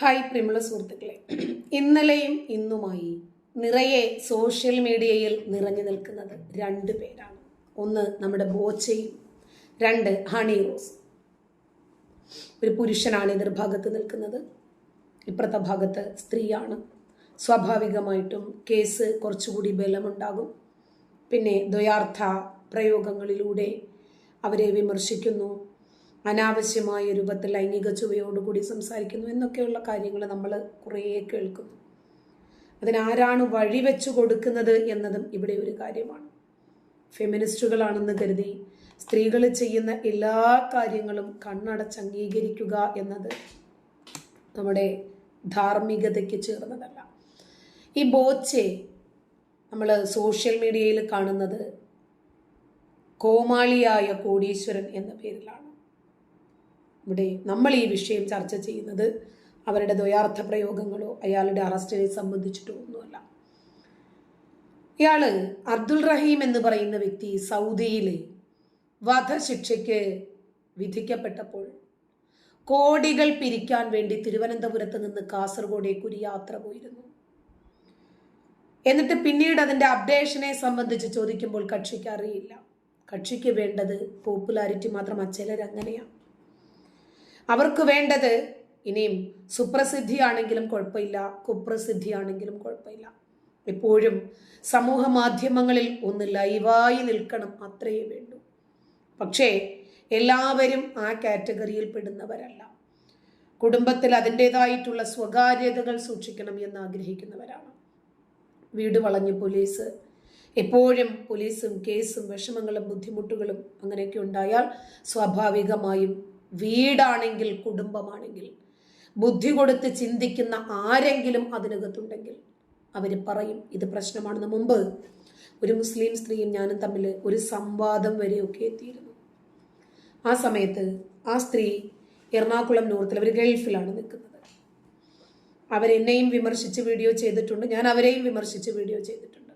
Hi പ്രിയമുള്ള സുഹൃത്തുക്കളെ. ഇന്നലെയും ഇന്നുമായി നിറയെ സോഷ്യൽ മീഡിയയിൽ നിറഞ്ഞു നിൽക്കുന്നത് രണ്ട് പേരാണ്. ഒന്ന് നമ്മുടെ ബോച്ചയും രണ്ട് ഹണി റോസ്. ഒരു പുരുഷനാണ് എതിർഭാഗത്ത് നിൽക്കുന്നത്. ഇപ്പുറത്തെ ഭാഗത്ത് സ്ത്രീയാണ്. സ്വാഭാവികമായിട്ടും കേസ് കുറച്ചുകൂടി ബലമുണ്ടാകും. പിന്നെ ദ്വയാർത്ഥ പ്രയോഗങ്ങളിലൂടെ അവരെ വിമർശിക്കുന്നു. അനാവശ്യമായ രൂപത്തിൽ ലൈംഗിക ചുവയോടുകൂടി സംസാരിക്കുന്നു എന്നൊക്കെയുള്ള കാര്യങ്ങൾ നമ്മൾ കുറേ കേൾക്കുന്നു അതിനാരാണ് വഴിവെച്ചു കൊടുക്കുന്നത് എന്നതും ഇവിടെ ഒരു കാര്യമാണ്. ഫെമിനിസ്റ്റുകളാണെന്ന് കരുതി സ്ത്രീകൾ ചെയ്യുന്ന എല്ലാ കാര്യങ്ങളും കണ്ണടച്ച് അംഗീകരിക്കുക എന്നത് നമ്മുടെ ധാർമ്മികതയ്ക്ക് ചേർന്നതല്ല. ഈ ബോച്ചെ നമ്മൾ സോഷ്യൽ മീഡിയയിൽ കാണുന്നത് കോമാളിയായ കോടീശ്വരൻ എന്ന പേരിലാണ്. ഇവിടെ നമ്മൾ ഈ വിഷയം ചർച്ച ചെയ്യുന്നത് അവരുടെ ദ്വയാർത്ഥ പ്രയോഗങ്ങളോ അയാളുടെ അറസ്റ്റിനെ സംബന്ധിച്ചിട്ടോ ഒന്നുമല്ല. ഇയാൾ അബ്ദുൾ റഹീം എന്ന് പറയുന്ന വ്യക്തി സൗദിയിൽ വധശിക്ഷയ്ക്ക് വിധിക്കപ്പെട്ടപ്പോൾ കോടികൾ പിരിക്കാൻ വേണ്ടി തിരുവനന്തപുരത്ത് നിന്ന് കാസർഗോഡേക്ക് ഒരു യാത്ര പോയിരുന്നു. എന്നിട്ട് പിന്നീട് അതിന്റെ അപ്ഡേഷനെ സംബന്ധിച്ച് ചോദിക്കുമ്പോൾ കക്ഷിക്ക് അറിയില്ല. കക്ഷിക്ക് വേണ്ടത് പോപ്പുലാരിറ്റി മാത്രം ചിലരങ്ങനെയാണ് അവർക്ക് വേണ്ടത് ഇനിയും സുപ്രസിദ്ധിയാണെങ്കിലും കുഴപ്പമില്ല കുപ്രസിദ്ധിയാണെങ്കിലും കുഴപ്പമില്ല. എപ്പോഴും സമൂഹ മാധ്യമങ്ങളിൽ ഒന്ന് ലൈവായി നിൽക്കണം അത്രയേ വേണ്ടൂ. പക്ഷേ എല്ലാവരും ആ കാറ്റഗറിയിൽ പെടുന്നവരല്ല. കുടുംബത്തിൽ അതിന്റെതായിട്ടുള്ള സ്വകാര്യതകൾ സൂക്ഷിക്കണം എന്ന് ആഗ്രഹിക്കുന്നവരാണ് വീട് വളഞ്ഞ് പോലീസ്. എപ്പോഴും പോലീസും കേസും വിഷമങ്ങളും ബുദ്ധിമുട്ടുകളും അങ്ങനെയൊക്കെ ഉണ്ടായാൽ സ്വാഭാവികമായും വീടാണെങ്കിൽ കുടുംബമാണെങ്കിൽ ബുദ്ധി കൊടുത്ത് ചിന്തിക്കുന്ന ആരെങ്കിലും അതിനകത്തുണ്ടെങ്കിൽ അവർ പറയും ഇത് പ്രശ്നമാണെന്ന്. മുമ്പ് ഒരു മുസ്ലിം സ്ത്രീയും ഞാനും തമ്മിൽ ഒരു സംവാദം വരെയൊക്കെ എത്തിയിരുന്നു. ആ സമയത്ത് ആ സ്ത്രീ എറണാകുളം നോർത്തിൽ അവർ ഗൾഫിലാണ് നിൽക്കുന്നത്. അവരെന്നെയും വിമർശിച്ച് വീഡിയോ ചെയ്തിട്ടുണ്ട്. ഞാൻ അവരെയും വിമർശിച്ച് വീഡിയോ ചെയ്തിട്ടുണ്ട്.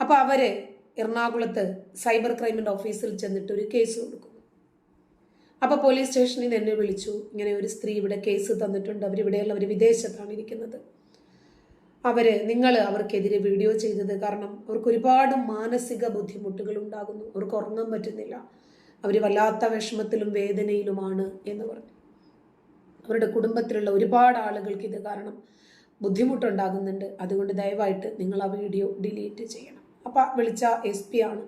അപ്പോൾ അവർ എറണാകുളത്ത് സൈബർ ക്രൈമിന്റെ ഓഫീസിൽ ചെന്നിട്ട് ഒരു കേസ് കൊടുക്കുന്നു അപ്പോൾ പോലീസ് സ്റ്റേഷനിൽ നിന്ന് എന്നെ വിളിച്ചു. ഇങ്ങനെ ഒരു സ്ത്രീ ഇവിടെ കേസ് തന്നിട്ടുണ്ട്. അവരിവിടെയുള്ള അവർ വിദേശത്താണ് ഇരിക്കുന്നത്. അവർ നിങ്ങൾ അവർക്കെതിരെ വീഡിയോ ചെയ്തത് കാരണം അവർക്ക് ഒരുപാട് മാനസിക ബുദ്ധിമുട്ടുകൾ ഉണ്ടാകുന്നു. അവർക്ക് ഉറങ്ങാൻ പറ്റുന്നില്ല. അവർ വല്ലാത്ത വിഷമത്തിലും വേദനയിലുമാണ് എന്ന് പറഞ്ഞു. അവരുടെ കുടുംബത്തിലുള്ള ഒരുപാട് ആളുകൾക്ക് ഇത് കാരണം ബുദ്ധിമുട്ടുണ്ടാകുന്നുണ്ട്. അതുകൊണ്ട് ദയവായിട്ട് നിങ്ങൾ ആ വീഡിയോ ഡിലീറ്റ് ചെയ്യണം. അപ്പം വിളിച്ച എസ് പി ആണ്.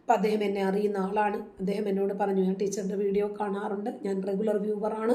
അപ്പോൾ അദ്ദേഹം എന്നെ അറിയുന്ന ആളാണ്. അദ്ദേഹം എന്നോട് പറഞ്ഞു ഞാൻ ടീച്ചറിന്റെ വീഡിയോ കാണാറുണ്ട്. ഞാൻ റെഗുലർ വ്യൂവറാണ്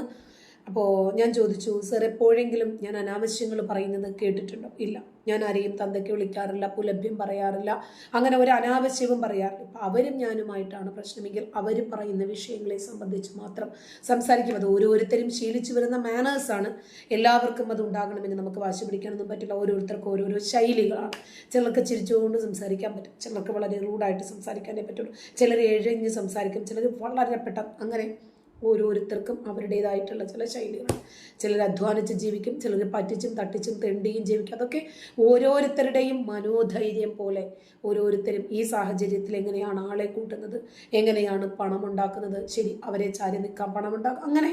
അപ്പോൾ ഞാൻ ചോദിച്ചു സർ എപ്പോഴെങ്കിലും ഞാൻ അനാവശ്യങ്ങൾ പറയുന്നത് കേട്ടിട്ടുണ്ടോ? ഇല്ല. ഞാൻ ആരെയും തന്തയ്ക്ക് വിളിക്കാറില്ല പുലഭ്യം പറയാറില്ല അങ്ങനെ ഒരു അനാവശ്യവും പറയാറില്ല. ഇപ്പം അവരും ഞാനുമായിട്ടാണ് പ്രശ്നമെങ്കിൽ അവർ പറയുന്ന വിഷയങ്ങളെ സംബന്ധിച്ച് മാത്രം സംസാരിക്കും. അത് ഓരോരുത്തരും ശീലിച്ചു വരുന്ന മാനേഴ്സാണ് എല്ലാവർക്കും അത് ഉണ്ടാകണമെന്ന് നമുക്ക് വാശി പിടിക്കാനൊന്നും പറ്റില്ല. ഓരോരുത്തർക്കും ഓരോരോ ശൈലികളാണ്. ചിലർക്ക് ചിരിച്ചുകൊണ്ട് സംസാരിക്കാൻ പറ്റും. ചിലർക്ക് വളരെ റൂഡായിട്ട് സംസാരിക്കാനേ പറ്റുള്ളൂ. ചിലർ എഴഞ്ഞ് സംസാരിക്കും. ചിലർ വളരെ പെട്ടെന്ന് അങ്ങനെ ഓരോരുത്തർക്കും അവരുടേതായിട്ടുള്ള ചില ശൈലികളാണ് ചിലർ അധ്വാനിച്ച് ജീവിക്കും ചിലർ പറ്റിച്ചും തട്ടിച്ചും തെണ്ടിയും ജീവിക്കും. അതൊക്കെ ഓരോരുത്തരുടെയും മനോധൈര്യം പോലെ ഓരോരുത്തരും ഈ സാഹചര്യത്തിൽ എങ്ങനെയാണ് ആളെ കൂട്ടുന്നത് എങ്ങനെയാണ് പണം ഉണ്ടാക്കുന്നത് ശരി അവരെ ചാരി നിൽക്കാൻ പണം ഉണ്ടാക്കുക അങ്ങനെ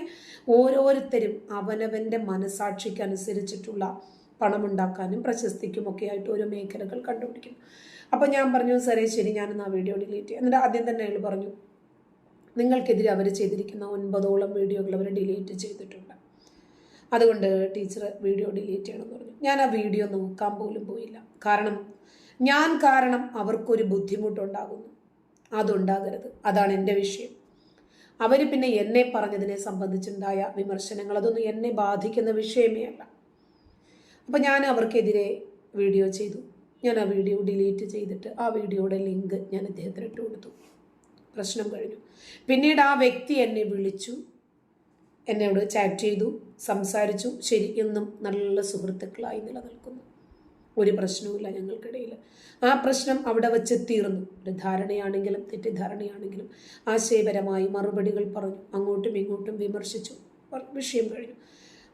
ഓരോരുത്തരും അവനവന്റെ മനസാക്ഷിക്ക് അനുസരിച്ചിട്ടുള്ള പണമുണ്ടാക്കാനും പ്രശസ്തിക്കും ഒക്കെ ആയിട്ട് ഓരോ മേഖലകൾ കണ്ടുപിടിക്കുന്നു. അപ്പോൾ ഞാൻ പറഞ്ഞു സാറേ ശരി ഞാനൊന്ന് ആ വീഡിയോ ഡിലീറ്റ് ചെയ്യാം. എന്നിട്ട് ആദ്യം തന്നെ അയാൾ പറഞ്ഞു നിങ്ങൾക്കെതിരെ അവർ ചെയ്തിരിക്കുന്ന ഒൻപതോളം വീഡിയോകൾ അവർ ഡിലീറ്റ് ചെയ്തിട്ടുണ്ട്. അതുകൊണ്ട് ടീച്ചർ വീഡിയോ ഡിലീറ്റ് ചെയ്യണമെന്ന് പറഞ്ഞു. ഞാൻ ആ വീഡിയോ നോക്കാൻ പോലും പോയില്ല. കാരണം ഞാൻ കാരണം അവർക്കൊരു ബുദ്ധിമുട്ടുണ്ടാകുന്നു. അതുണ്ടാകരുത്. അതാണ് എന്റെ വിഷയം. അവർ പിന്നെ എന്നെ പറഞ്ഞതിനെ സംബന്ധിച്ചുണ്ടായ വിമർശനങ്ങൾ അതൊന്നും എന്നെ ബാധിക്കുന്ന വിഷയമേ അല്ല. അപ്പം ഞാൻ അവർക്കെതിരെ വീഡിയോ ചെയ്തു. ഞാൻ ആ വീഡിയോ ഡിലീറ്റ് ചെയ്തിട്ട് ആ വീഡിയോയുടെ ലിങ്ക് ഞാൻ അദ്ദേഹത്തിന് ഇട്ട് കൊടുത്തു പ്രശ്നം കഴിഞ്ഞു. പിന്നീട് ആ വ്യക്തി എന്നെ വിളിച്ചു. എന്നോട് ചാറ്റ് ചെയ്തു സംസാരിച്ചു. ശരി എന്നും നല്ല സുഹൃത്തുക്കളായി നിലനിൽക്കുന്നു. ഒരു പ്രശ്നവുമില്ല ഞങ്ങൾക്കിടയിൽ ആ പ്രശ്നം അവിടെ വെച്ച് തീർന്നു. ഒരു ധാരണയാണെങ്കിലും തെറ്റിദ്ധാരണയാണെങ്കിലും ആശയപരമായി മറുപടികൾ പറഞ്ഞു. അങ്ങോട്ടും ഇങ്ങോട്ടും വിമർശിച്ചു. വിഷയം കഴിഞ്ഞു.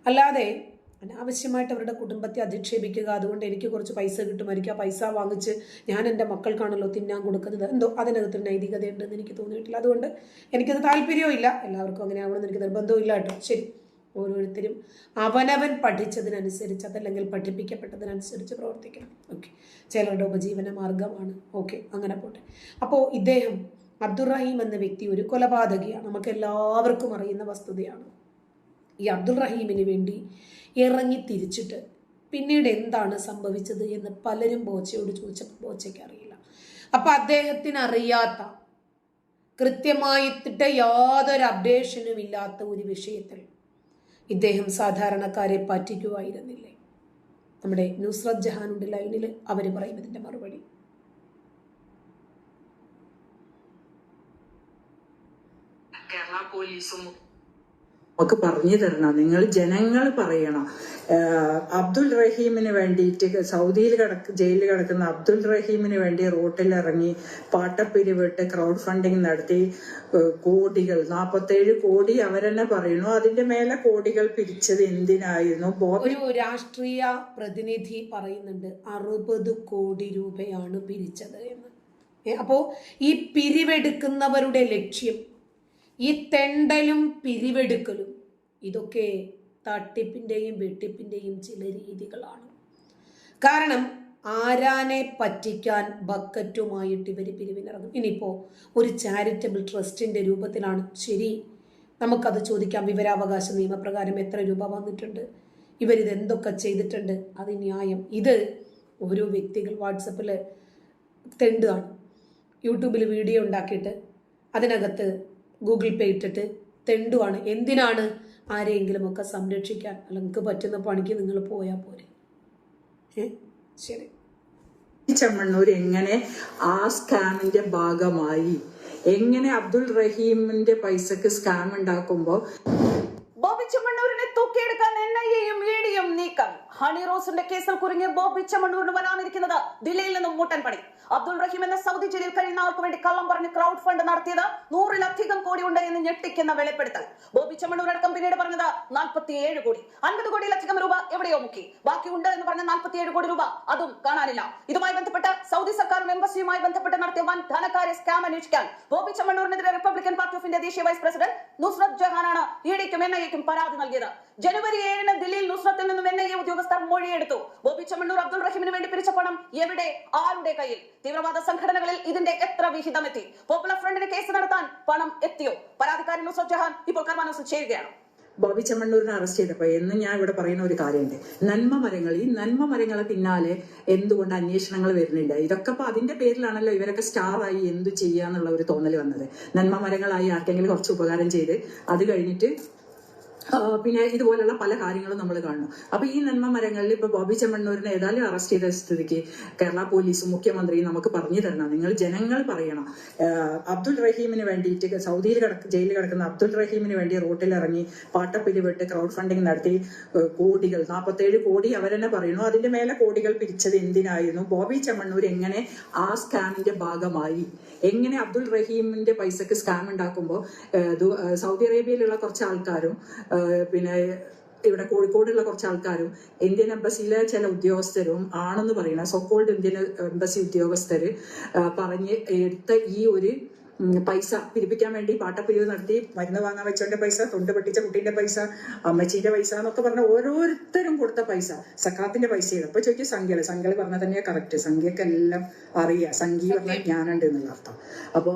അല്ലാതെ അനാവശ്യമായിട്ട് അവരുടെ കുടുംബത്തെ അധിക്ഷേപിക്കുക. അതുകൊണ്ട് എനിക്ക് കുറച്ച് പൈസ കിട്ടുമായിരിക്കും. ആ പൈസ വാങ്ങിച്ച് ഞാൻ എന്റെ മക്കൾക്കാണല്ലോ തിന്നാൻ കൊടുക്കുന്നത്. എന്തോ അതിനകത്ത് നൈതികതയുണ്ടെന്ന് എനിക്ക് തോന്നിയിട്ടില്ല. അതുകൊണ്ട് എനിക്കത് താല്പര്യവും ഇല്ല എല്ലാവർക്കും അങ്ങനെ ആവണമെന്ന് എനിക്ക് നിർബന്ധവും ഇല്ല കേട്ടോ. ശരി. ഓരോരുത്തരും അവനവൻ പഠിച്ചതിനനുസരിച്ച് അതല്ലെങ്കിൽ പഠിപ്പിക്കപ്പെട്ടതിനനുസരിച്ച് പ്രവർത്തിക്കണം. ഓക്കെ. ചിലരുടെ ഉപജീവന മാർഗമാണ് ഓക്കെ. അങ്ങനെ പോട്ടെ. അപ്പോൾ ഇദ്ദേഹം അബ്ദുറഹീം എന്ന വ്യക്തി ഒരു കൊലപാതകയാണ്. നമുക്ക് എല്ലാവർക്കും അറിയുന്ന വസ്തുതയാണ്. ഈ അബ്ദുൾ റഹീമിന് വേണ്ടി ഇറങ്ങി തിരിച്ചിട്ട് പിന്നീട് എന്താണ് സംഭവിച്ചത് എന്ന് പലരും ബോച്ചയോട് ചോദിച്ചപ്പോൾ ബോച്ചയ്ക്ക് അറിയില്ല. അപ്പം അദ്ദേഹത്തിന് അറിയാത്ത കൃത്യമായിട്ട് യാതൊരു അപ്ഡേഷനും ഇല്ലാത്ത ഒരു വിഷയത്തിൽ ഇദ്ദേഹം സാധാരണക്കാരെ പറ്റിക്കുമായിരുന്നില്ലേ നമ്മുടെ നുസ്രത് ജഹാനുണ്ട് ലൈനിൽ. അവർ പറയുന്നതിന്റെ മറുപടി. കേരള പോലീസും നമുക്ക് പറഞ്ഞു തരണം. നിങ്ങൾ ജനങ്ങൾ പറയണം. അബ്ദുൽ റഹീമിന് വേണ്ടിയിട്ട് സൗദിയിൽ കിടക്ക് ജയിലിൽ കിടക്കുന്ന അബ്ദുൽ റഹീമിന് വേണ്ടി റോട്ടിൽ ഇറങ്ങി പാട്ടപ്പിരിവിട്ട് ക്രൗഡ് ഫണ്ടിങ് നടത്തി കോടികൾ നാൽപ്പത്തേഴ് കോടി അവരെന്നെ പറയുന്നു. അതിന്റെ മേലെ കോടികൾ പിരിച്ചത് എന്തിനായിരുന്നു? ഒരു രാഷ്ട്രീയ പ്രതിനിധി പറയുന്നുണ്ട് അറുപത് കോടി രൂപയാണ് പിരിച്ചത് എന്ന്. ഈ പിരിവെടുക്കുന്നവരുടെ ലക്ഷ്യം ഈ തെണ്ടലും പിരിവെടുക്കലും ഇതൊക്കെ തട്ടിപ്പിന്റെയും വെട്ടിപ്പിന്റെയും ചില രീതികളാണ്. കാരണം ആരാനെ പറ്റിക്കാൻ ബക്കറ്റുമായിട്ട് ഇവർ പിരിവിനിറങ്ങും. ഇനിയിപ്പോൾ ഒരു ചാരിറ്റബിൾ ട്രസ്റ്റിന്റെ രൂപത്തിലാണ്. ശരി നമുക്കത് ചോദിക്കാം. വിവരാവകാശ നിയമപ്രകാരം എത്ര രൂപ വന്നിട്ടുണ്ട്? ഇവരിത് എന്തൊക്കെ ചെയ്തിട്ടുണ്ട്? അത് ന്യായം. ഇത് ഓരോ വ്യക്തികൾ വാട്സപ്പിൽ തെണ്ടുകയാണ് യൂട്യൂബിൽ വീഡിയോ ഉണ്ടാക്കിയിട്ട് അതിനകത്ത് ഗൂഗിൾ പേ ഇട്ടിട്ട് തെണ്ടുവാണ്. എന്തിനാണ് ആരെയെങ്കിലുമൊക്കെ സംരക്ഷിക്കാൻ അല്ലെങ്കിൽ നിങ്ങൾക്ക് പറ്റുന്ന പണിക്ക് നിങ്ങൾ പോയാൽ പോരെ. ഏ? ശരി. ചമ്മണ്ണൂർ എങ്ങനെ ആ സ്കാമിന്റെ ഭാഗമായി? എങ്ങനെ അബ്ദുൾ റഹീമിന്റെ പൈസക്ക് സ്കാം ഉണ്ടാക്കുമ്പോ? ബോബി ചെമ്മണ്ണൂരിനെ തൂക്കിയെടുക്കാൻ എൻ ഐ എയും ഇ ഡിയും നീക്കം. ഹണി റോസിന്റെ കേസിൽ കുരുങ്ങിയ ബോബി ചെമ്മണ്ണൂരിന് വരാനിരിക്കുന്നത് ദില്ലിയിൽ നിന്നും മൂട്ടൻ പണി. അബ്ദുൾ റഹീം എന്ന സൗദി ജയിലിൽ കഴിയുന്ന ആൾക്ക് വേണ്ടി കള്ളം പറഞ്ഞ് ക്രൗഡ് ഫണ്ട് നടത്തിയത് നൂറിലധികം കോടി ഉണ്ട് എന്ന് ഞെട്ടിക്കുന്ന വെളിപ്പെടുത്തൽ. ബോബി ചെമ്മണ്ണൂർ അടക്കം പിന്നീട് പറഞ്ഞത് നാൽപ്പത്തിയേഴ് കോടി. അൻപത് കോടിയിലധികം രൂപ എവിടെയോ മുക്കി. ബാക്കി ഉണ്ട് എന്ന് പറഞ്ഞ നാൽപ്പത്തിയേഴ് കോടി രൂപ അതും കാണാനില്ല. ഇതുമായി ബന്ധപ്പെട്ട് സൗദി സർക്കാരും എംബസിയുമായി ബന്ധപ്പെട്ട് നടത്തിയ വൻ ധനകാര്യ സ്കാം അന്വേഷിക്കാൻ ബോബി ചെമ്മണ്ണൂരിനെതിരെ റിപ്പബ്ലിക്കൻ പാർട്ടി ഓഫ് ഇന്ത്യ ദേശീയ വൈസ് പ്രസിഡന്റ് നുസ്രത് ജഹാനാണ് ഇഡിക്കും എൻ ഐക്കും പരാതി നൽകിയത്. ജനുവരി ഏഴിന് ദില്ലിയിൽ നുസ്രത്തിൽ നിന്നും എൻ ഐ എ ഉദ്യോഗസ്ഥർ മൊഴിയെടുത്തു. ബോബി ചെമ്മണ്ണൂർ അബ്ദുൾ റഹീമിന് വേണ്ടി പിരിച്ച പണം എവിടെ? ആരുടെ കയ്യിൽ? തീവ്രവാദ സംഘടനകളിൽ ഇതിന്റെ എത്ര വിഹിതം എത്തി പോപ്പുലർ ഫ്രണ്ടിന് കേസ് നടത്താൻ പണം എത്തിയോ? പരാതിക്കാരൻ ജഹാൻ ഇപ്പോൾ കർമാനോസം ചെയ്യുകയാണ് ബോബി ചെമ്മണ്ണൂരിനെ അറസ്റ്റ് ചെയ്തപ്പോൾ എന്ന് ഞാൻ ഇവിടെ പറയുന്ന ഒരു കാര്യമുണ്ട്. നന്മ മരങ്ങൾ ഈ നന്മ മരങ്ങളെ പിന്നാലെ എന്തുകൊണ്ട് അന്വേഷണങ്ങൾ വരുന്നില്ല? ഇതൊക്കെ ഇപ്പൊ അതിന്റെ പേരിലാണല്ലോ ഇവരൊക്കെ സ്റ്റാറായി എന്തു ചെയ്യാന്നുള്ള ഒരു തോന്നൽ വന്നത്. നന്മ മരങ്ങളായി ആർക്കെങ്കിലും കുറച്ച് ഉപകാരം ചെയ്ത് അത് കഴിഞ്ഞിട്ട് പിന്നെ ഇതുപോലുള്ള പല കാര്യങ്ങളും നമ്മൾ കാണുന്നു. അപ്പൊ ഈ നന്മ മരങ്ങളിൽ ഇപ്പൊ ബോബി ചെമ്മണ്ണൂരിനെ ഏതായാലും അറസ്റ്റ് ചെയ്ത സ്ഥിതിക്ക് കേരള പോലീസും മുഖ്യമന്ത്രിയും നമുക്ക് പറഞ്ഞു തരണം. നിങ്ങൾ ജനങ്ങൾ പറയണം. അബ്ദുൾ റഹീമിന് വേണ്ടിയിട്ട് സൗദിയിൽ കിടക്ക് ജയിലിൽ കിടക്കുന്ന അബ്ദുൾ റഹീമിന് വേണ്ടി റോട്ടിൽ ഇറങ്ങി പാട്ടപ്പിരിവിട്ട് ക്രൗഡ് ഫണ്ടിങ് നടത്തി കോടികൾ നാൽപ്പത്തേഴ് കോടി അവരെന്നെ പറയുന്നു. അതിന്റെ മേലെ കോടികൾ പിരിച്ചത് എന്തിനായിരുന്നു? ബോബി ചെമ്മണ്ണൂർ എങ്ങനെ ആ സ്കാമിന്റെ ഭാഗമായി? എങ്ങനെ അബ്ദുൾ റഹീമിന്റെ പൈസക്ക് സ്കാം ഉണ്ടാക്കുമ്പോൾ സൗദി അറേബ്യയിലുള്ള കുറച്ച് ആൾക്കാരും പിന്നെ ഇവിടെ കോഴിക്കോടുള്ള കുറച്ച് ആൾക്കാരും ഇന്ത്യൻ എംബസിയിലെ ചില ഉദ്യോഗസ്ഥരും ആണെന്ന് പറയുന്ന സോക്കോൾഡ് ഇന്ത്യൻ എംബസി ഉദ്യോഗസ്ഥർ പറഞ്ഞ് എടുത്ത ഈ ഒരു പൈസ പിരിപ്പിക്കാൻ വേണ്ടി പാട്ടപ്പിരിവ് നടത്തി മരുന്ന് വാങ്ങാൻ വെച്ചവന്റെ പൈസ തൊണ്ട് പൊട്ടിച്ച കുട്ടീന്റെ പൈസ അമ്മച്ചീന്റെ പൈസ എന്നൊക്കെ പറഞ്ഞ ഓരോരുത്തരും കൊടുത്ത പൈസ സക്കാത്തിന്റെ പൈസയാണ്. അപ്പൊ ചോദിക്കും സംഖ്യകൾ സംഖ്യകൾ പറഞ്ഞാൽ തന്നെയാ കറക്റ്റ് സംഖ്യക്കെല്ലാം അറിയാം. സംഖ്യ പറഞ്ഞാൽ ജ്ഞാനുണ്ട് എന്നുള്ള അർത്ഥം. അപ്പോ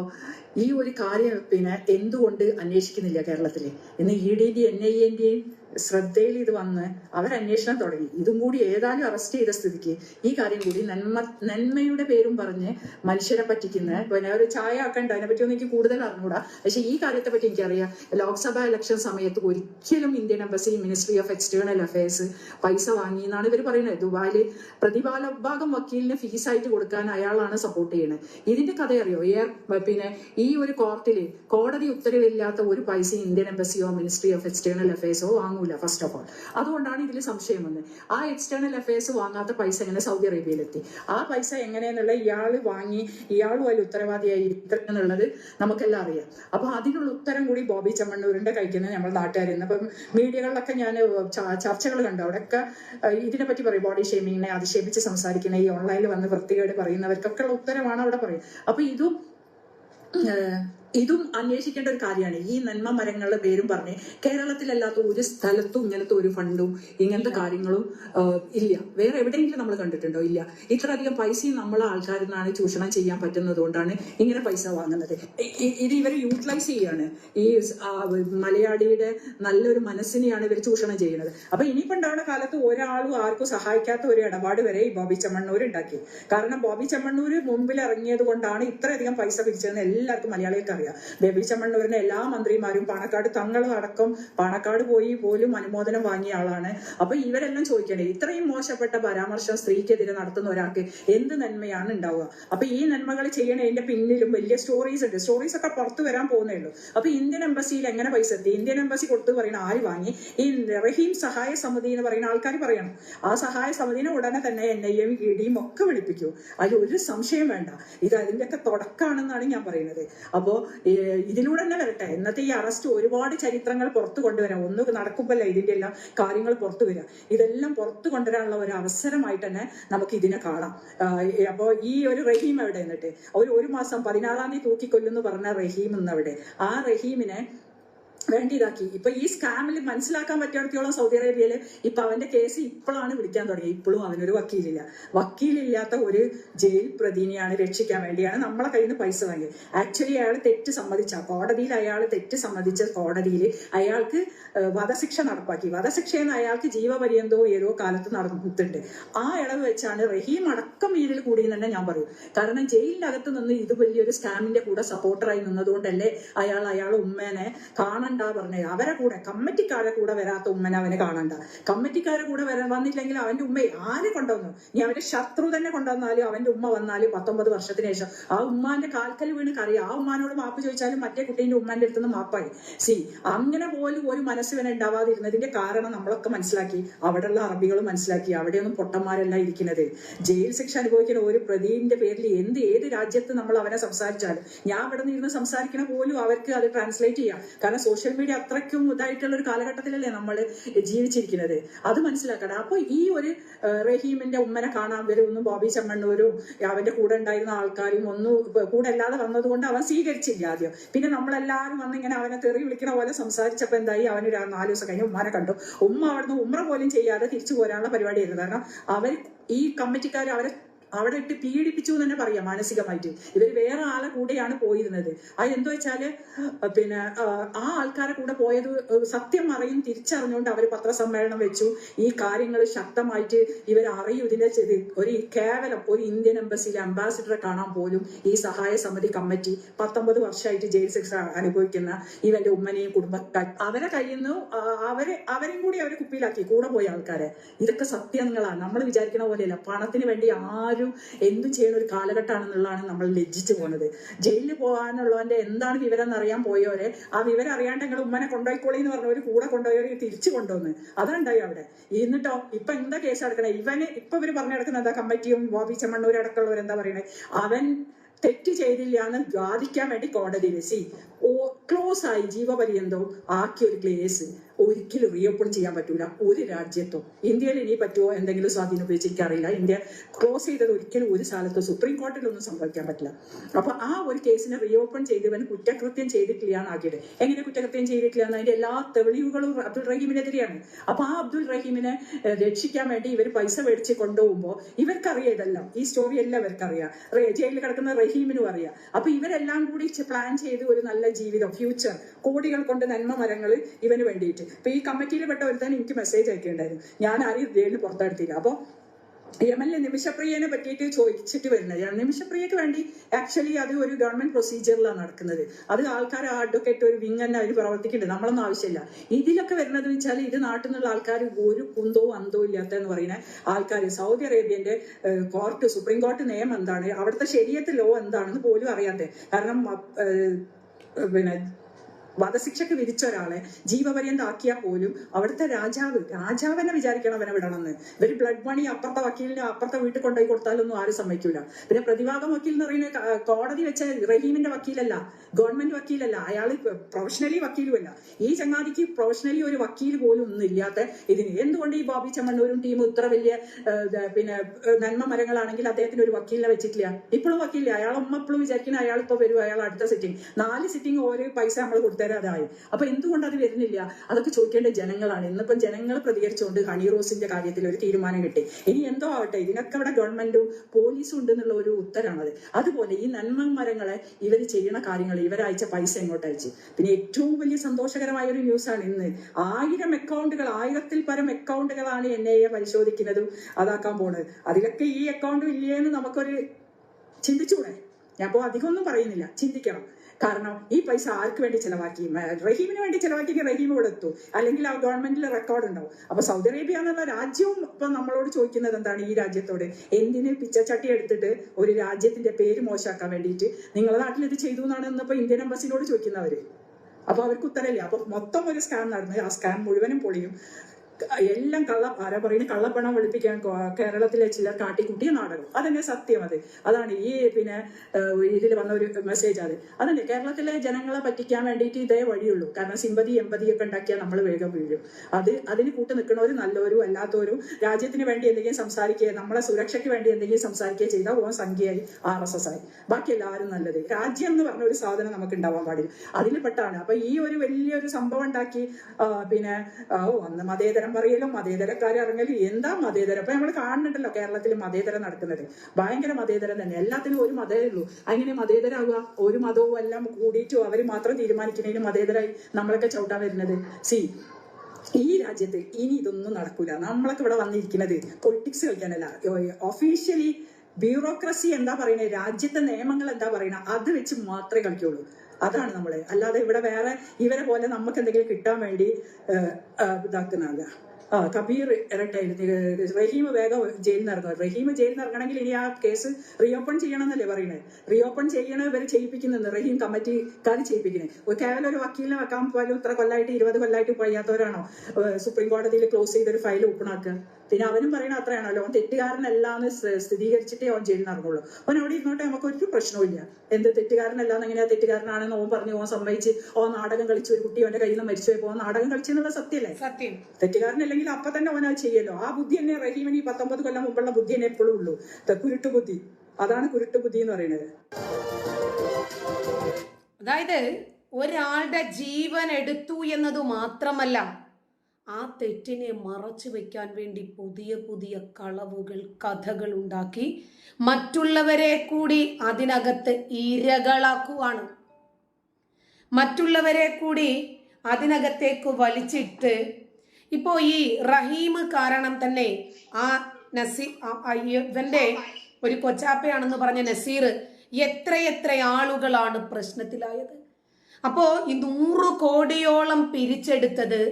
ഈ ഒരു കാര്യം പിന്നെ എന്തുകൊണ്ട് അന്വേഷിക്കുന്നില്ല കേരളത്തിൽ ഇന്ന് ഇ ഡി എൻ ഐ എന്റെയും ശ്രദ്ധയിൽ ഇത് വന്ന് അവരന്വേഷണം തുടങ്ങി. ഇതും കൂടി ഏതായാലും അറസ്റ്റ് ചെയ്ത സ്ഥിതിക്ക് ഈ കാര്യം കൂടി നന്മ നന്മയുടെ പേരും പറഞ്ഞ് മനുഷ്യരെ പറ്റിക്കുന്ന പിന്നെ ഒരു ചായ ആക്കണ്ട അതിനെപ്പറ്റി ഒന്നും എനിക്ക് കൂടുതൽ അറിഞ്ഞൂടാ. പക്ഷെ ഈ കാര്യത്തെ പറ്റി എനിക്കറിയാം. ലോക്സഭാ ഇലക്ഷൻ സമയത്ത് ഒരിക്കലും Indian embassy ministry of external affairs പൈസ വാങ്ങി എന്നാണ് ഇവർ പറയുന്നത്. ദുബായിൽ പ്രതിപാല വിഭാഗം വക്കീലിന് ഫീസായിട്ട് കൊടുക്കാൻ അയാളാണ് സപ്പോർട്ട് ചെയ്യുന്നത് ഇതിന്റെ കഥ അറിയോ? എയർ പിന്നെ ഈ ഒരു കോർട്ടിൽ കോടതി ഉത്തരവില്ലാത്ത ഒരു പൈസ ഇന്ത്യൻ എംബസിയോ മിനിസ്ട്രി ഓഫ് എക്സ്റ്റേണൽ അഫയേഴ്സോ വാങ്ങൂല ഫസ്റ്റ് ഓഫ് ഓൾ അതുകൊണ്ടാണ് ഇതിൽ സംശയം വന്നത്. ആ എക്സ്റ്റേണൽ അഫയേഴ്സ് വാങ്ങാത്ത പൈസ എങ്ങനെ സൗദി അറേബ്യയിലെത്തി? ആ പൈസ എങ്ങനെയെന്നുള്ള ഇയാൾ വാങ്ങി ഇയാളും അതിൽ ഉത്തരവാദിയായി എന്നുള്ളത് നമുക്കെല്ലാം അറിയാം. അപ്പൊ അതിനുള്ള ഉത്തരം കൂടി ബോബി ചമ്മണ്ണൂരിന്റെ കഴിക്കുന്നത് നമ്മൾ നാട്ടുകാരിന്ന് അപ്പം മീഡിയകളിലൊക്കെ ഞാൻ ചർച്ചകൾ കണ്ടു. അവിടെയൊക്കെ ഇതിനെപ്പറ്റി ഇതിനെ പറ്റി പറയും ബോഡി ഷേമിങ്ങിനെ അധിക്ഷേപിച്ച് സംസാരിക്കുന്ന ഈ ഓൺലൈനിൽ വന്ന് വൃത്തികേട് പറയുന്നവർക്കൊക്കെ ഉള്ള ഉത്തരമാണ് അവിടെ പറയും അപ്പൊ ഇതും ഇതും അന്വേഷിക്കേണ്ട ഒരു കാര്യമാണ്. ഈ നന്മ മരങ്ങളുടെ പേരും പറഞ്ഞ് കേരളത്തിലല്ലാത്ത ഒരു സ്ഥലത്തും ഇങ്ങനത്തെ ഒരു ഫണ്ടും ഇങ്ങനത്തെ കാര്യങ്ങളും ഇല്ല. വേറെ എവിടെയെങ്കിലും നമ്മൾ കണ്ടിട്ടുണ്ടോ? ഇല്ല. ഇത്രയധികം പൈസയും നമ്മളെ ആൾക്കാരിൽ നിന്നാണ് ചൂഷണം ചെയ്യാൻ പറ്റുന്നത് കൊണ്ടാണ് ഇങ്ങനെ പൈസ വാങ്ങുന്നത്. ഇത് ഇവർ യൂട്ടിലൈസ് ചെയ്യാണ്. ഈ മലയാളിയുടെ നല്ലൊരു മനസ്സിനെയാണ് ഇവർ ചൂഷണം ചെയ്യുന്നത്. അപ്പൊ ഇനിയിപ്പോ ഉണ്ടാവുന്ന കാലത്ത് ഒരാളും ആർക്കും സഹായിക്കാത്ത ഒരു ഇടപാട് വരെ ഈ ബോബി ചെമ്മണ്ണൂർ ഉണ്ടാക്കി. കാരണം ബോബി ചെമ്മണ്ണൂർ മുമ്പിൽ ഇറങ്ങിയത് കൊണ്ടാണ് ഇത്രയധികം പൈസ പിരിച്ചതെന്ന് എല്ലാവർക്കും മലയാളികൾക്ക് അറിയാം ബേബി ചെമ്മണ്ണൂരിന്റെ എല്ലാ മന്ത്രിമാരും പാണക്കാട് തങ്ങളും അടക്കം പാണക്കാട് പോയി പോലും അനുമോദനം വാങ്ങിയ ആളാണ്. അപ്പൊ ഇവരെല്ലാം ചോദിക്കണേ ഇത്രയും മോശപ്പെട്ട പരാമർശം സ്ത്രീക്കെതിരെ നടത്തുന്ന ഒരാൾക്ക് എന്ത് നന്മയാണ് ഉണ്ടാവുക? അപ്പൊ ഈ നന്മകൾ ചെയ്യണതിന്റെ പിന്നിലും വലിയ സ്റ്റോറീസ് ഉണ്ട്. സ്റ്റോറീസ് ഒക്കെ പുറത്തു വരാൻ പോകുന്നേ ഉള്ളൂ. അപ്പൊ ഇന്ത്യൻ എംബസിയിൽ എങ്ങനെ പൈസ എത്തി? ഇന്ത്യൻ എംബസി കൊടുത്തു പറയുന്ന ആര് വാങ്ങി? ഈ റഹീം സഹായ സമിതി എന്ന് പറയുന്ന ആൾക്കാർ പറയണം. ആ സഹായ സമിതിനെ ഉടനെ തന്നെ എൻ ഐ എം ഇ ഡിയും ഒക്കെ വിളിപ്പിക്കൂ. അതിൽ ഒരു സംശയം വേണ്ട. ഇത് അതിന്റെയൊക്കെ തുടക്കമാണെന്നാണ് ഞാൻ പറയുന്നത്. അപ്പോ ഏഹ്, ഇതിലൂടെ തന്നെ വരട്ടെ. ഇന്നത്തെ ഈ അറസ്റ്റ് ഒരുപാട് ചരിത്രങ്ങൾ പുറത്തു കൊണ്ടുവരാം. ഒന്ന് നടക്കുമ്പോഴല്ല ഇതിന്റെ എല്ലാം കാര്യങ്ങൾ പുറത്തു വരിക ഇതെല്ലാം പുറത്തു കൊണ്ടുവരാനുള്ള ഒരു അവസരമായിട്ട് തന്നെ നമുക്ക് ഇതിനെ കാണാം. അപ്പോൾ അപ്പോ ഈ ഒരു റഹീം എവിടെ എന്നിട്ട്? ഒരു ഒരു മാസം പതിനാറാം തീയതി തൂക്കിക്കൊല്ലുന്നു പറഞ്ഞ റഹീം എന്നവിടെ ആ റഹീമിനെ വേണ്ടി ഇതാക്കി ഇപ്പൊ ഈ സ്കാമിൽ മനസ്സിലാക്കാൻ പറ്റിയിടത്തോളം സൗദി അറേബ്യയിൽ ഇപ്പൊ അവന്റെ കേസ് ഇപ്പോഴാണ് വിളിക്കാൻ തുടങ്ങി ഇപ്പോഴും അവനൊരു വക്കീലില്ല. വക്കീലില്ലാത്ത ഒരു ജയിൽ പ്രതിനിയാണ് രക്ഷിക്കാൻ വേണ്ടിയാണ് നമ്മളെ കയ്യിൽ നിന്ന് പൈസ വാങ്ങിയത്. ആക്ച്വലി അയാൾ തെറ്റ് സമ്മതിച്ച കോടതിയിൽ അയാൾ തെറ്റ് സമ്മതിച്ച കോടതിയിൽ അയാൾക്ക് വധശിക്ഷ നടപ്പാക്കി. വധശിക്ഷയെന്ന് അയാൾക്ക് ജീവപര്യന്തോ ഏതോ കാലത്ത് നടന്നിട്ടുണ്ട്. ആ ഇളവ് വെച്ചാണ് റഹീം അടക്കം വീരിൽ കൂടി തന്നെ ഞാൻ പറയും. കാരണം ജയിലിനകത്ത് നിന്ന് ഇത് വലിയൊരു സ്കാമിന്റെ കൂടെ സപ്പോർട്ടറായി നിന്നതുകൊണ്ടല്ലേ അയാൾ അയാൾ ഉമ്മേനെ കാണണ്ട പറഞ്ഞത് അവരെ കൂടെ കമ്മിറ്റിക്കാരെ കൂടെ വരാത്ത ഉമ്മനെ അവനെ കാണണ്ട. കമ്മിറ്റിക്കാരെ കൂടെ വരാൻ വന്നില്ലെങ്കിൽ അവന്റെ ഉമ്മയെ ആരെ കൊണ്ടുവന്നു? നീ അവന്റെ ശത്രു തന്നെ കൊണ്ടുവന്നാലും അവന്റെ ഉമ്മ വന്നാലും പത്തൊമ്പത് വർഷത്തിന് ശേഷം ആ ഉമ്മാന്റെ കാൽക്കൽ വീണ് കറി ആ ഉമ്മാനോട് മാപ്പ് ചോദിച്ചാലും മറ്റേ കുട്ടീന്റെ ഉമ്മാന്റെ അടുത്ത് നിന്ന് മാപ്പായി. സി അങ്ങനെ പോലും ഒരു മനസ്സിവനെ ഉണ്ടാവാതിരുന്നതിന്റെ കാരണം നമ്മളൊക്കെ മനസ്സിലാക്കി. അവിടെയുള്ള അറബികൾ മനസ്സിലാക്കി. അവിടെയൊന്നും പൊട്ടന്മാരല്ല ഇരിക്കുന്നത്. ജയിൽ ശിക്ഷ അനുഭവിക്കുന്ന ഒരു പ്രതിന്റെ പേരിൽ എന്ത് ഏത് രാജ്യത്ത് നമ്മൾ അവനെ സംസാരിച്ചാലും ഞാൻ അവിടെ നിന്ന് ഇരുന്ന് സംസാരിക്കണ പോലും അവർക്ക് അത് ട്രാൻസ്ലേറ്റ് ചെയ്യാം. കാരണം സോഷ്യൽ മീഡിയ അത്രയ്ക്കും ഇതായിട്ടുള്ള ഒരു കാലഘട്ടത്തിലല്ലേ നമ്മൾ ജീവിച്ചിരിക്കുന്നത്. അത് മനസ്സിലാക്കണം. അപ്പോൾ ഈ ഒരു റഹീമിന്റെ ഉമ്മനെ കാണാൻ വരുമെന്നും ബോബി ചെമ്മണ്ണൂരും അവന്റെ കൂടെ ഉണ്ടായിരുന്ന ആൾക്കാരും ഒന്നും കൂടെ അല്ലാതെ വന്നതുകൊണ്ട് അവൻ സ്വീകരിച്ചില്ല ആദ്യം. പിന്നെ നമ്മളെല്ലാവരും വന്ന് ഇങ്ങനെ അവനെ തെറി വിളിക്കണ പോലെ സംസാരിച്ചപ്പോ എന്തായി? അവന് ഒരു നാല് ദിവസം കഴിഞ്ഞ് ഉമ്മനെ കണ്ടു. ഉമ്മ അവിടുന്ന് ഉമ്ര പോലും ചെയ്യാതെ തിരിച്ചു പോരാനുള്ള പരിപാടിയായിരുന്നു. കാരണം അവർ ഈ കമ്മിറ്റിക്കാർ അവരെ അവിടെ ഇട്ട് പീഡിപ്പിച്ചു എന്ന് തന്നെ പറയാം മാനസികമായിട്ട്. ഇവർ വേറെ ആളെ കൂടെയാണ് പോയിരുന്നത്. അത് എന്തോ വെച്ചാൽ പിന്നെ ആ, ആൾക്കാരെ കൂടെ പോയത് സത്യം അറിയും തിരിച്ചറിഞ്ഞുകൊണ്ട് അവർ പത്രസമ്മേളനം വെച്ചു. ഈ കാര്യങ്ങൾ ശക്തമായിട്ട് ഇവർ അറിയും. ഇതിന്റെ ഒരു കേവലം ഒരു ഇന്ത്യൻ എംബസിയിലെ അംബാസിഡറെ കാണാൻ പോലും ഈ സഹായ സമിതി കമ്മിറ്റി പത്തൊമ്പത് വർഷമായിട്ട് ജയിൽ ശിക്ഷ അനുഭവിക്കുന്ന ഇവന്റെ ഉമ്മനെയും കുടുംബക്കാർ അവരെ കയ്യിൽ നിന്ന് അവരെ അവരെയും കൂടി അവരെ കുപ്പിയിലാക്കി. കൂടെ പോയ ആൾക്കാരെ. ഇതൊക്കെ സത്യങ്ങളാണ്. നമ്മൾ വിചാരിക്കുന്ന പോലെയല്ല. പണത്തിന് വേണ്ടി ആരും എന്തും ചെയ്യുന്ന ഒരു കാലഘട്ടമാണെന്നുള്ളതാണ് നമ്മൾ ലജ്ജിച്ചു പോകുന്നത് ജയിലിൽ പോകാനുള്ളവന്റെ എന്താണ് വിവരം എന്നറിയാൻ പോയവരെ ആ വിവരം അറിയാണ്ട് നിങ്ങൾ ഉമ്മനെ കൊണ്ടുപോയിക്കോളി എന്ന് പറഞ്ഞവര് കൂടെ കൊണ്ടുപോയവരെ തിരിച്ചു കൊണ്ടുവന്ന്. അതുണ്ടായി അവിടെ? എന്നിട്ടോ ഇപ്പൊ എന്താ കേസ് എടുക്കണേ ഇവന് ഇപ്പൊ ഇവർ പറഞ്ഞു കിടക്കുന്ന എന്താ കമ്മിറ്റിയും ബോബി ചെമ്മണ്ണൂർ അടക്കമുള്ളവർ എന്താ പറയണേ? അവൻ തെറ്റ് ചെയ്തില്ല എന്ന് വാദിക്കാൻ വേണ്ടി കോടതിയിൽ സി ഓ ക്ലോസ് ആയി ജീവപര്യന്തവും ആക്കിയ ഒരു കേസ് ഒരിക്കലും റീഓപ്പൺ ചെയ്യാൻ പറ്റൂല ഒരു രാജ്യത്തോ. ഇന്ത്യയിൽ ഇനി പറ്റുമോ എന്തെങ്കിലും സ്വാധീനം ഉപയോഗിച്ച് എനിക്കറിയില്ല ഇന്ത്യ ക്ലോസ് ചെയ്തത് ഒരിക്കലും ഒരു സ്ഥലത്തും സുപ്രീം കോടതിയിലൊന്നും സംഭവിക്കാൻ പറ്റില്ല. അപ്പൊ ആ ഒരു കേസിനെ റീഓപ്പൺ ചെയ്തവൻ കുറ്റകൃത്യം ചെയ്തിട്ടില്ല ആകിയത് എങ്ങനെ കുറ്റകൃത്യം ചെയ്തിട്ടില്ല എന്ന് അതിന്റെ എല്ലാ തെളിവുകളും അബ്ദുൾ റഹീമിനെതിരെയാണ്. അപ്പൊ ആ അബ്ദുൾ റഹീമിനെ രക്ഷിക്കാൻ വേണ്ടി ഇവർ പൈസ മേടിച്ച് കൊണ്ടുപോകുമ്പോൾ ഇവർക്കറിയാം ഇതെല്ലാം. ഈ സ്റ്റോറി എല്ലാം ഇവർക്കറിയാം. ജയിലിൽ കിടക്കുന്ന റഹീമിനും അറിയാം. അപ്പൊ ഇവരെല്ലാം കൂടി പ്ലാൻ ചെയ്ത് ഒരു നല്ല ജീവിതം ഫ്യൂച്ചർ കോടികൾ കൊണ്ട് നന്മ മരങ്ങൾ ഇവന് വേണ്ടിയിട്ട്. ഇപ്പൊ ഈ കമ്മിറ്റിയിൽ പെട്ട ഒരുത്തൻ എനിക്ക് മെസ്സേജ് അയക്കേണ്ടായിരുന്നു ഞാൻ ആരെയും ജയിലിൽ പുറത്തെടുത്തില്ല അപ്പൊ യമനിലെ നിമിഷപ്രിയനെ പറ്റിയിട്ട് ചോദിച്ചിട്ട് വരുന്നത്. നിമിഷപ്രിയക്ക് വേണ്ടി ആക്ച്വലി അത് ഒരു ഗവൺമെന്റ് പ്രൊസീജിയറിലാണ് നടക്കുന്നത്. അത് ആൾക്കാർ അഡ്വക്കേറ്റ് ഒരു വിങ് തന്നെ അവർ പ്രവർത്തിക്കുന്നുണ്ട്. നമ്മളൊന്നും ആവശ്യമില്ല. ഇതിലൊക്കെ വരുന്നത് വെച്ചാൽ ഇത് നാട്ടിൽ നിന്നുള്ള ആൾക്കാർ ഒരു കുന്തവും അന്തോ ഇല്ലാത്ത എന്ന് പറയുന്ന ആൾക്കാർ സൗദി അറേബ്യന്റെ കോർട്ട് സുപ്രീം കോർട്ട് നിയമം എന്താണ്? അവിടുത്തെ ശരിയത്തെ ലോ എന്താണെന്ന് പോലും അറിയാതെ കാരണം പിന്നെ വധശിക്ഷക്ക് വിധിച്ച ഒരാളെ ജീവപര്യന്താക്കിയാൽ പോലും അവിടുത്തെ രാജാവ് രാജാവിനെ വിചാരിക്കണം അവനെ വിടണമെന്ന്. ഇവർ ബ്ലഡ് മണി അപ്പുറത്തെ വക്കീലിന് അപ്പുറത്തെ വീട്ടിൽ കൊണ്ടുപോയി കൊടുത്താലൊന്നും ആരും സമ്മതിക്കൂല. പിന്നെ പ്രതിഭാഗം വക്കീൽ എന്ന് പറയുന്നത് ക- കോടതി വെച്ച റഹീമിന്റെ വക്കീലല്ല ഗവൺമെന്റ് വക്കീലല്ല അയാൾ പ്രൊഫഷണലി വക്കീലുമല്ല. ഈ ചങ്ങാതിക്ക് പ്രൊഫഷണലി ഒരു വക്കീൽ പോലും ഒന്നും ഇല്ലാത്ത ഇതിന്. എന്തുകൊണ്ട് ഈ ബോബി ചെമ്മണ്ണൂരും ടീമും ഇത്ര വലിയ പിന്നെ നന്മ മരങ്ങളാണെങ്കിൽ അദ്ദേഹത്തിന് ഒരു വക്കീലിനെ വെച്ചിട്ടില്ല? ഇപ്പോഴും വക്കീലില്ല. അയാൾ ഉമ്മ ഇപ്പോഴും വിചാരിക്കുന്ന അയാൾ ഇപ്പൊ വരും അയാൾ അടുത്ത സിറ്റിംഗ് നാല് സിറ്റിംഗ് ഓരോ പൈസ നമ്മൾ കൊടുത്തരാതായി അപ്പൊ എന്തുകൊണ്ട് അത് വരുന്നില്ല? അതൊക്കെ ചോദിക്കേണ്ട ജനങ്ങളാണ്. ഇന്നിപ്പം ജനങ്ങൾ പ്രതികരിച്ചുകൊണ്ട് ഹണി റോസിന്റെ കാര്യത്തിൽ ഒരു തീരുമാനം കിട്ടി. ഇനി എന്തോ ആവട്ടെ ഇതിനൊക്കെ അവിടെ ഗവൺമെന്റും പോലീസും ഉണ്ടെന്നുള്ള ഒരു ഉത്തരമാണത് അതുപോലെ ഈ നന്മ മരങ്ങളെ ഇവർ ചെയ്യുന്ന കാര്യങ്ങൾ ഇവരയച്ച പൈസ എങ്ങോട്ട് അയച്ചു? പിന്നെ ഏറ്റവും വലിയ സന്തോഷകരമായ ഒരു ന്യൂസ് ആണ് ഇന്ന്. ആയിരം അക്കൗണ്ടുകൾ ആയിരത്തിൽ പരം അക്കൗണ്ടുകളാണ് എൻ ഐ എ പരിശോധിക്കുന്നതും അതാക്കാൻ പോണത്. അതിലൊക്കെ ഈ അക്കൗണ്ട് ഇല്ലേന്ന് നമുക്കൊരു ചിന്തിച്ചൂടെ ഞാൻ അപ്പോൾ അധികമൊന്നും പറയുന്നില്ല. ചിന്തിക്കണം. കാരണം ഈ പൈസ ആർക്ക് വേണ്ടി ചിലവാക്കി? റഹീമിന് വേണ്ടി ചെലവാക്കിയെങ്കിൽ റഹീം കൊടുത്തു അല്ലെങ്കിൽ ആ ഗവൺമെന്റിൽ റെക്കോർഡ് ഉണ്ടാവും. അപ്പൊ സൗദി അറേബ്യ എന്നുള്ള രാജ്യവും ഇപ്പൊ നമ്മളോട് ചോദിക്കുന്നത് എന്താണ് ഈ രാജ്യത്തോട്? എന്തിന് പിച്ചച്ചട്ടി എടുത്തിട്ട് ഒരു രാജ്യത്തിന്റെ പേര് മോശമാക്കാൻ വേണ്ടിയിട്ട്? നിങ്ങളുടെ നാട്ടിൽ ഇത് ചെയ്തു എന്നാണ് ഇന്നിപ്പോ ഇന്ത്യൻ എംബസിനോട് ചോദിക്കുന്നവര്. അപ്പൊ അവർക്ക് ഉത്തരമില്ല. അപ്പൊ മൊത്തം ഒരു സ്കാം നടന്നു. ആ സ്കാം മുഴുവനും പൊളിയും. എല്ലാം കള്ള ആരാ പറയുന്നത് കള്ളപ്പണം വെളുപ്പിക്കാൻ കേരളത്തിലെ ചിലർ കാട്ടിക്കുട്ടിയ നാടകം. അതന്നെ സത്യം അത്. അതാണ് ഈ പിന്നെ ഇതിൽ വന്ന ഒരു മെസ്സേജ് അത്. അതന്നെ കേരളത്തിലെ ജനങ്ങളെ പറ്റിക്കാൻ വേണ്ടിയിട്ട് ഇതേ വഴിയുള്ളൂ. കാരണം സിമ്പതി എമ്പതി ഒക്കെ ഉണ്ടാക്കിയാൽ നമ്മൾ വേഗം വീഴും. അത് അതിന് കൂട്ട് നിൽക്കുന്നവരും നല്ലവരും അല്ലാത്തവരും രാജ്യത്തിന് വേണ്ടി എന്തെങ്കിലും സംസാരിക്കുക നമ്മളെ സുരക്ഷയ്ക്ക് വേണ്ടി എന്തെങ്കിലും സംസാരിക്കുക ചെയ്താൽ ഓൻ സംഖ്യയായി ആർ എസ് എസ് ആയി. ബാക്കി എല്ലാവരും നല്ലത്. രാജ്യം എന്ന് പറഞ്ഞ ഒരു സാധനം നമുക്ക് ഉണ്ടാവാൻ പാടില്ല. അതിൽ പെട്ടാണ് അപ്പൊ ഈ ഒരു വലിയൊരു സംഭവം ഉണ്ടാക്കി പിന്നെ ഓ അന്ന് മതേതരം പറയലും മതേതരക്കാരെ ഇറങ്ങലും എന്താ മതേതരം? അപ്പൊ നമ്മൾ കാണുന്നുണ്ടല്ലോ കേരളത്തിൽ മതേതരം നടക്കുന്നത്. ഭയങ്കര മതേതരം തന്നെ. എല്ലാത്തിനും ഒരു മതമേ ഉള്ളൂ. അങ്ങനെ മതേതരാവുക? ഒരു മതവും എല്ലാം കൂടിയിട്ടും അവർ മാത്രം തീരുമാനിക്കുന്നതിന് മതേതരായി നമ്മളൊക്കെ ചവിട്ടാൻ വരുന്നത്. സി ഈ രാജ്യത്ത് ഇനി ഇതൊന്നും നടക്കൂല. നമ്മളൊക്കെ ഇവിടെ വന്നിരിക്കുന്നത് പൊളിറ്റിക്സ് കളിക്കാനല്ല. ഒഫീഷ്യലി ബ്യൂറോക്രസി എന്താ പറയുന്നത് രാജ്യത്തെ നിയമങ്ങൾ എന്താ പറയുന്നത് അത് വെച്ച് മാത്രമേ കളിക്കുള്ളൂ. അതാണ് നമ്മളെ. അല്ലാതെ ഇവിടെ വേറെ ഇവരെ പോലെ നമുക്ക് എന്തെങ്കിലും കിട്ടാൻ വേണ്ടി ഇതാക്കുന്നതല്ല. ആ കബീർ ഇരട്ടായിരുന്നു. റഹീം വേഗം ജയിലിൽ നിന്ന് ഇറങ്ങുക റഹീം ജയിലിൽ ഇറങ്ങണമെങ്കിൽ ഇനി ആ കേസ് റീഓപ്പൺ ചെയ്യണം എന്നല്ലേ പറയുന്നത് റീഓപ്പൺ ചെയ്യണ ഇവർ ചെയ്യിപ്പിക്കുന്നുണ്ട്. റഹീം കമ്മിറ്റിക്കാർ ചെയ്യിപ്പിക്കുന്നത് കേവലം ഒരു വക്കീലിനെ വെക്കാൻ പോലും ഇത്ര കൊല്ലമായിട്ട് ഇരുപത് കൊല്ലമായിട്ട് കഴിയാത്തവരാണോ സുപ്രീം കോടതിയിൽ ക്ലോസ് ചെയ്തൊരു ഫയൽ ഓപ്പൺ ആക്കുക. പിന്നെ അവനും പറയണ അത്രയാണല്ലോ അവൻ തെറ്റുകാരനല്ല എന്ന് സ്ഥിരീകരിച്ചിട്ടേ അവൻ ജയിലിൽ നടക്കുള്ളൂ അവൻ അവിടെ ഇരുന്നോട്ടെ നമുക്ക് ഒരു പ്രശ്നവും എന്ത് തെറ്റുകാരനല്ലാന്ന് എങ്ങനെയാ തെറ്റുകാരനാണെന്ന് ഓൻ പറഞ്ഞു ഓൻ സമ്മതിച്ച് ഓ നാടകം കളിച്ച് ഒരു കുട്ടി അവന്റെ കയ്യിൽ നിന്ന് മരിച്ചു ഓൻ നാടകം കളിച്ചെന്നുള്ള സത്യല്ലേ? സത്യം. തെറ്റുകാരനല്ലെങ്കിൽ അപ്പൊ തന്നെ അവൻ അത് ചെയ്യല്ലോ. ആ ബുദ്ധി തന്നെ റഹീമിന് ഈ പത്തൊമ്പത് കൊല്ലം മുമ്പുള്ള ബുദ്ധി തന്നെ എപ്പോഴും ഉള്ളൂ. ത- കുരുട്ടു ബുദ്ധി. അതാണ് കുരുട്ടു ബുദ്ധി എന്ന് പറയുന്നത്. അതായത് ഒരാളുടെ ജീവൻ എടുത്തു എന്നത് മാത്രമല്ല ആ തെറ്റിനെ മറച്ചു വെക്കാൻ വേണ്ടി പുതിയ പുതിയ കളവുകൾ കഥകൾ ഉണ്ടാക്കി മറ്റുള്ളവരെ കൂടി അതിനകത്ത് ഇരകളാക്കുവാണ്. മറ്റുള്ളവരെ കൂടി അതിനകത്തേക്ക് വലിച്ചിട്ട് ഇപ്പോ ഈ റഹീം കാരണം തന്നെ ആ നസീ ഇവന്റെ ഒരു കൊച്ചാപ്പയാണെന്ന് പറഞ്ഞ നസീർ എത്രയെത്ര ആളുകളാണ് പ്രശ്നത്തിലായത്. അപ്പോ ഈ നൂറ് കോടിയോളം പിരിച്ചെടുത്തത്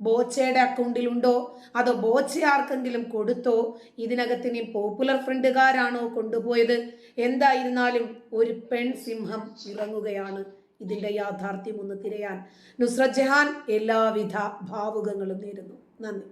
ബോച്ചയുടെ അക്കൗണ്ടിലുണ്ടോ? അതോ ബോച്ച ആർക്കെങ്കിലും കൊടുത്തോ? ഇതിനകത്ത് ഇനി പോപ്പുലർ ഫ്രണ്ടുകാരാണോ കൊണ്ടുപോയത്? എന്തായിരുന്നാലും ഒരു പെൺ സിംഹം ഇറങ്ങുകയാണ് ഇതിന്റെ യാഥാർത്ഥ്യം ഒന്ന് തിരയാൻ. നുസ്രജഹാൻ എല്ലാവിധ ഭാവുകങ്ങളും നേരുന്നു. നന്ദി.